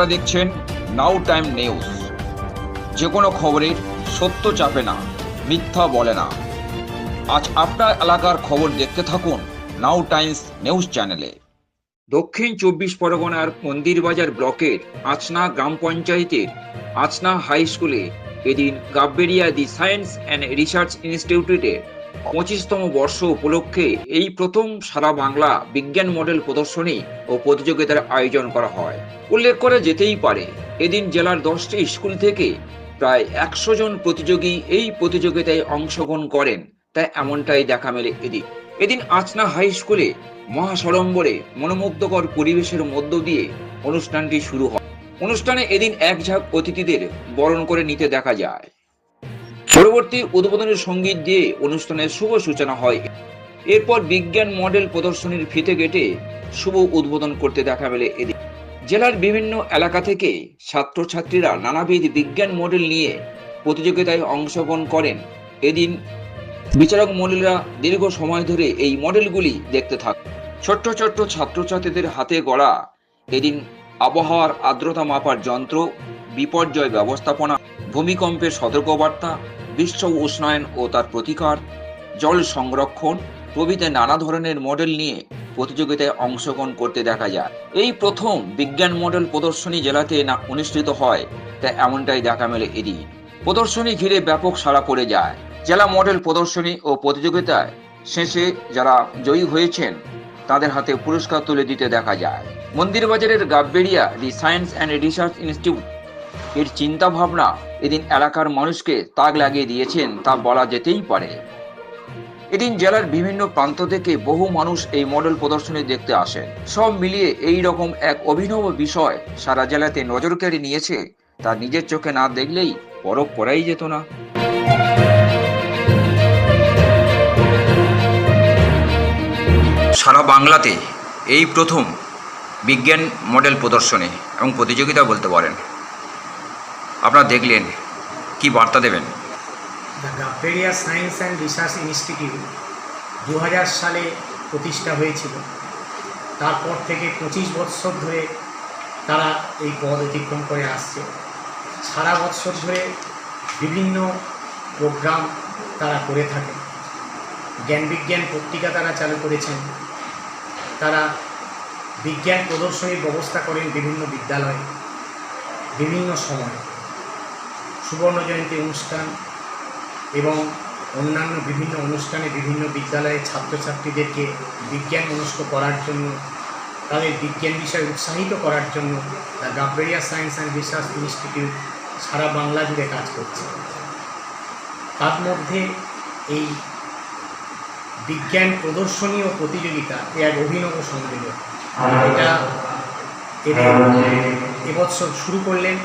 আপনারা দেখছেন নাও time news. যে কোনো খবরের সত্য চাপে না, মিথ্যা বলে না। আজ আপনার এলাকার খবর দেখতে থাকুন নাও টাইমস নিউজ চ্যানেলে। দক্ষিণ চব্বিশ পরগনার মন্দিরবাজার ব্লকের আচনা গ্রাম পঞ্চায়েতের আচনা হাই স্কুলে এদিন Gabberia the science and research ইনস্টিটিউটের পঁচিশতম বর্ষ উপলক্ষে এই প্রথম সারা বাংলা বিজ্ঞান মডেল প্রদর্শনী ও প্রতিযোগিতার আয়োজন করা হয়। উল্লেখ করা যেতেই পারে, এদিন জেলার দশটি স্কুল থেকে প্রায় একশো জন প্রতিযোগী এই প্রতিযোগিতায় অংশগ্রহণ করেন তাই এমনটাই দেখা মেলে এদিন। এদিন আচনা হাই স্কুলে মহাসড়ম্বরে মনোমুগ্ধকর পরিবেশের মধ্য দিয়ে অনুষ্ঠানটি শুরু হয়। অনুষ্ঠানে এদিন এক ঝাঁক অতিথিদের বরণ করে নিতে দেখা যায়। পরবর্তী উদ্বোধনের সংগীত দিয়ে অনুষ্ঠানের শুভ সূচনা হয়। এরপর বিজ্ঞান মডেল প্রদর্শনীর ফিতে কেটে শুভ উদ্বোধন করতে দেখা মেলে এদিন। জেলার বিভিন্ন এলাকা থেকে ছাত্রছাত্রীরা নানাবিধ বিজ্ঞান মডেল নিয়ে প্রতিযোগিতায় অংশগ্রহণ করেন। এদিন বিচারক মডেলরা দীর্ঘ সময় ধরে এই মডেলগুলি দেখতে থাকে ছোট্ট ছোট্ট ছাত্রছাত্রীদের হাতে গড়া এদিন আবহাওয়ার আর্দ্রতা মাপার যন্ত্র, বিপর্যয় ব্যবস্থাপনা ভূমিকম্পের সতর্কবার্তা, বিশ্ব উষ্ণায়ন ও তার প্রতিকার, জল সংরক্ষণ প্রভৃতি নানা ধরনের মডেল নিয়ে প্রতিযোগিতায় অংশগ্রহণ করতে দেখা যায়। এই প্রথম বিজ্ঞান মডেল প্রদর্শনী জেলাতে না অনুষ্ঠিত হয়, তা এমনটাই দেখা মেলে এদিন প্রদর্শনী ঘিরে ব্যাপক সাড়া পড়ে যায়। জেলা মডেল প্রদর্শনী ও প্রতিযোগিতায় শেষে যারা জয়ী হয়েছেন, তাদের হাতে পুরস্কার তুলে দিতে দেখা যায়। মন্দিরবাজারের Gabberia the science and research institute এর চিন্তা ভাবনা এদিন এলাকার মানুষকে তাক লাগিয়ে দিয়েছেন, তা বলা যেতেই পারে। এদিন জেলার বিভিন্ন প্রান্ত থেকে বহু মানুষ এই মডেল প্রদর্শনী দেখতে আসেন। সব মিলিয়ে এই রকম এক অভিনব বিষয় সারা জেলাতে নজর কেড়ে নিয়েছে। তা নিজের চোখে না দেখলেই পরখ করাই যেত না। সারা বাংলাতে এই প্রথম বিজ্ঞান মডেল প্রদর্শনী এবং প্রতিযোগিতা বলতে পারেন। আপনারা দেখলেন, কি বার্তা দেবেন? The Gabberia science and research institute দু হাজার সালে প্রতিষ্ঠা হয়েছিল। তারপর থেকে পঁচিশ বৎসর ধরে তারা এই পদ অতিক্রম করে আসছে। সারা বৎসর ধরে বিভিন্ন প্রোগ্রাম তারা করে থাকে। জ্ঞান বিজ্ঞান পত্রিকা তারা চালু করেছেন। তারা বিজ্ঞান প্রদর্শনীর ব্যবস্থা করেন বিভিন্ন বিদ্যালয়ে। বিভিন্ন সময়। সুবর্ণ জয়ন্তী অনুষ্ঠান এবং অন্যান্য বিভিন্ন অনুষ্ঠানে বিভিন্ন বিদ্যালয়ের ছাত্রছাত্রীদেরকে বিজ্ঞান মনস্ক করার জন্য তাদের বিজ্ঞান বিষয়ে উৎসাহিত করার জন্য the Gabberia science and research institute সারা বাংলা জুড়ে কাজ করছে। তার মধ্যে এই বিজ্ঞান প্রদর্শনী ও প্রতিযোগিতা এ এক অভিনব সম্মেলন এটা এদের এবছর শুরু করলেন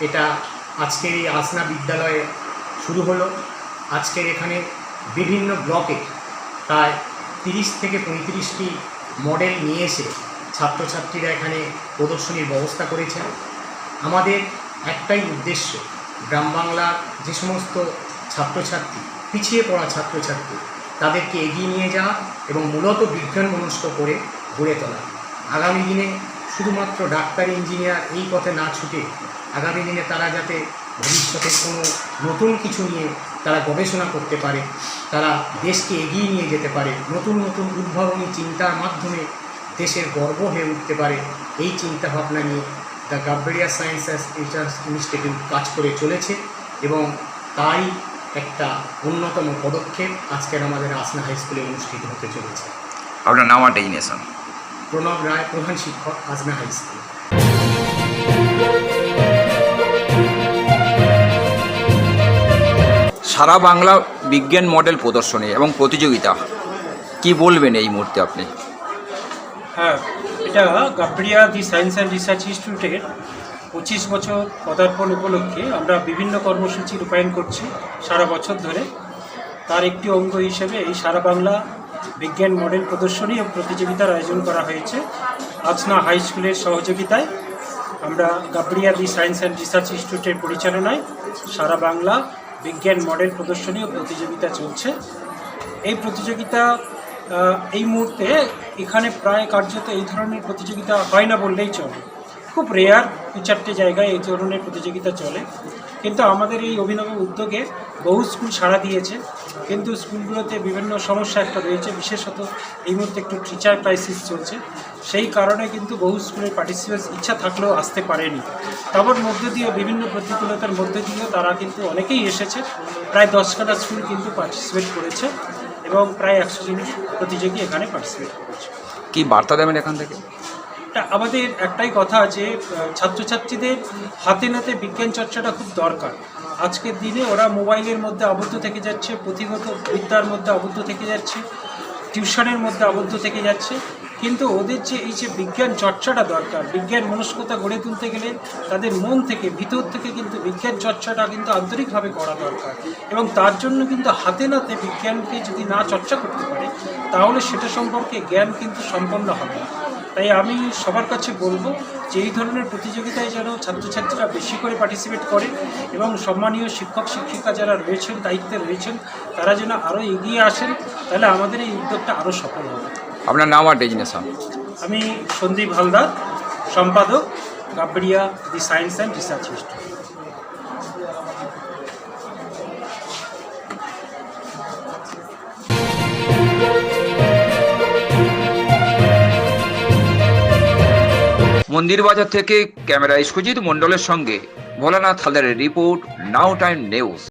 এটা আজকের এই আসনা বিদ্যালয়ে শুরু হলো। আজকের এখানে বিভিন্ন ব্লকে প্রায় তিরিশ থেকে পঁয়ত্রিশটি মডেল নিয়ে এসে ছাত্রছাত্রীরা এখানে প্রদর্শনীর ব্যবস্থা করেছেন। আমাদের একটাই উদ্দেশ্য, গ্রাম বাংলার যে সমস্ত ছাত্রছাত্রী, পিছিয়ে পড়া ছাত্রছাত্রী, তাদেরকে এগিয়ে নিয়ে যাওয়া এবং মূলত বিজ্ঞান মনস্ক করে গড়ে তোলা। আগামী দিনে শুধুমাত্র ডাক্তার ইঞ্জিনিয়ার এই পথে না ছুটে আগামী দিনে তারা যাতে ভবিষ্যতে কোনো নতুন কিছু নিয়ে তারা গবেষণা করতে পারে, তারা দেশকে এগিয়ে নিয়ে যেতে পারে, নতুন নতুন উদ্ভাবনী চিন্তার মাধ্যমে দেশের গর্ব হয়ে উঠতে পারে, এই চিন্তা ভাবনা নিয়ে the Gabberia science research institute কাজ করে চলেছে এবং তাই একটা অন্যতম পদক্ষেপ আজকের আমাদের আসনা হাই স্কুলে অনুষ্ঠিত হতে চলেছে। আপনার নাম আর ডেজিনেশন প্রণব রায় প্রধান শিক্ষক আসনা হাই স্কুল। সারা বাংলা বিজ্ঞান মডেল প্রদর্শনী এবং প্রতিযোগিতা কি বলবেন এই মুহূর্তে আপনি? হ্যাঁ এটা Gabria the science and research ইনস্টিটিউটের পঁচিশ বছর পদার্পণ উপলক্ষে আমরা বিভিন্ন কর্মসূচি রূপায়ণ করছি সারা বছর ধরে। তার একটি অঙ্গ হিসেবে এই সারা বাংলা বিজ্ঞান মডেল প্রদর্শনী ও প্রতিযোগিতার আয়োজন করা হয়েছে। আচনা হাই স্কুলের সহযোগিতায় আমরা Gabria the science and research ইনস্টিটিউটের পরিচালনায় সারা বাংলা বিজ্ঞান মডেল প্রদর্শনী ও প্রতিযোগিতা চলছে। এই প্রতিযোগিতা এই মুহূর্তে এখানে প্রায় কার্যত এই ধরনের প্রতিযোগিতা হয় না বললেই চলে। খুব রেয়ার দু চারটে জায়গায় এই ধরনের প্রতিযোগিতা চলে। কিন্তু আমাদের এই অভিনব উদ্যোগে বহু স্কুল সাড়া দিয়েছে। কিন্তু স্কুলগুলোতে বিভিন্ন সমস্যা একটা রয়েছে, বিশেষত এই মুহূর্তে একটু টিচার ক্রাইসিস চলছে। সেই কারণে কিন্তু বহু স্কুলের পার্টিসিপেন্টস ইচ্ছা থাকলেও আসতে পারেনি। তারপর মধ্য দিয়ে বিভিন্ন প্রতিকূলতার মধ্যে দিয়েও তারা কিন্তু অনেকেই এসেছে। প্রায় দশখানা স্কুল কিন্তু পার্টিসিপেট করেছে এবং প্রায় একশো জন প্রতিযোগী এখানে পার্টিসিপেট করেছে। কি বার্তা দেবেন এখান থেকে? আমাদের একটাই কথা আছে ছাত্রছাত্রীদের হাতে নাতে বিজ্ঞান চর্চাটা খুব দরকার। আজকের দিনে ওরা মোবাইলের মধ্যে আবদ্ধ থেকে যাচ্ছে, পুঁথিগত বিদ্যার মধ্যে আবদ্ধ থেকে যাচ্ছে, টিউশনের মধ্যে আবদ্ধ থেকে যাচ্ছে। কিন্তু ওদের যে এই যে বিজ্ঞান চর্চাটা দরকার, বিজ্ঞান মনস্কতা গড়ে তুলতে গেলে তাদের মন থেকে, ভিতর থেকে কিন্তু বিজ্ঞান চর্চাটা কিন্তু আন্তরিকভাবে করা দরকার। এবং তার জন্য কিন্তু হাতে নাতে বিজ্ঞানকে যদি না চর্চা করতে পারে, তাহলে সেটা সম্পর্কে জ্ঞান কিন্তু সম্পন্ন হবে না। তাই আমি সবার কাছে বলব যে এই ধরনের প্রতিযোগিতায় যেন ছাত্রছাত্রীরা বেশি করে পার্টিসিপেট করে এবং সম্মানীয় শিক্ষক শিক্ষিকা যারা রয়েছেন দায়িত্বে রয়েছেন তারা যেন আরও এগিয়ে আসেন তাহলে আমাদের এই উদ্যোগটা আরও সফল হবে। আপনার নাম আর ডেজিনেশন আমি সন্দীপ হালদার সম্পাদক Gabria the science and research institute. Mandirbazar থেকে ক্যামেরা ইস্কুজিৎ মণ্ডলের সঙ্গে ভোলানাথ হালদারের রিপোর্ট নাও টাইম নিউজ